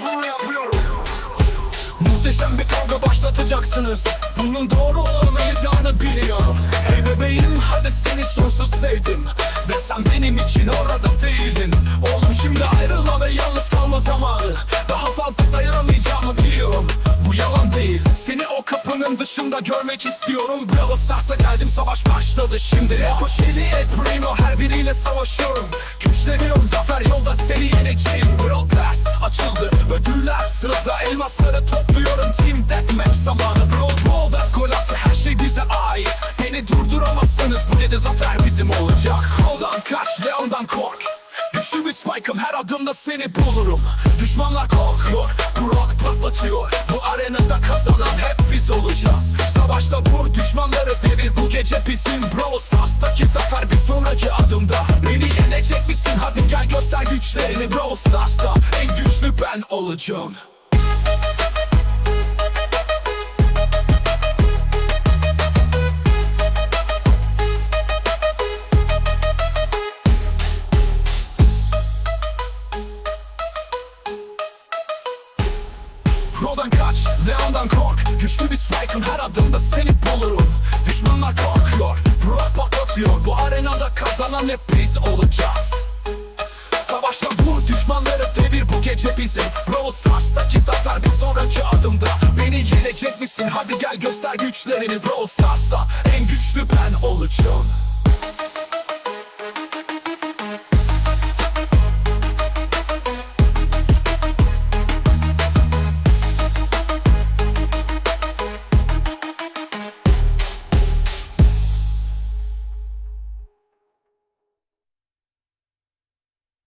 bunu yapıyorum. Muhteşem bir kavga başlatacaksınız. Bunun doğru olamayacağını biliyorum. Hey bebeğim hadi seni sonsuz sevdim. Ve sen benim için orada değildin. Oğlum şimdi ayrılma ve yalnız kalma zamanı. Kapının dışında görmek istiyorum. Brawl Stars'a geldim savaş başladı. Şimdi Poşeli et Primo her biriyle savaşıyorum. Güçleniyorum zafer yolda seni yeneceğim. Brawl Pass açıldı ödüller sırada. Elmasları topluyorum Team Deathmatch zamanı. Brawl Ball'da gol attı her şey bize ait. Beni durduramazsınız bu gece zafer bizim olacak. Kraldan kaç Leon'dan kork. Güçlü spike'ım her adımda seni bulurum. Düşmanlar korkuyor Brock patlatıyor. Bu arenada kazanan hep biz olacağız. Savaşta vur düşmanları devir. Bu gece bizim Brawl Stars'taki zafer bir sonraki adımda. Beni yenecek misin? Hadi gel göster güçlerini Brawl Stars'ta. En güçlü ben olacağım. Pro'dan kaç, Leon'dan kork Güçlü bir spike'ım her adımda seni bulurum. Düşmanlar korkuyor, Brock patlatıyor. Bu arenada kazanan hep biz olacağız. Savaşta vur düşmanları devir bu gece bizim Brawl Stars'taki zafer bir sonraki adımda. Beni yenecek misin? Hadi gel göster güçlerini Brawl Stars'ta. En güçlü ben olacağım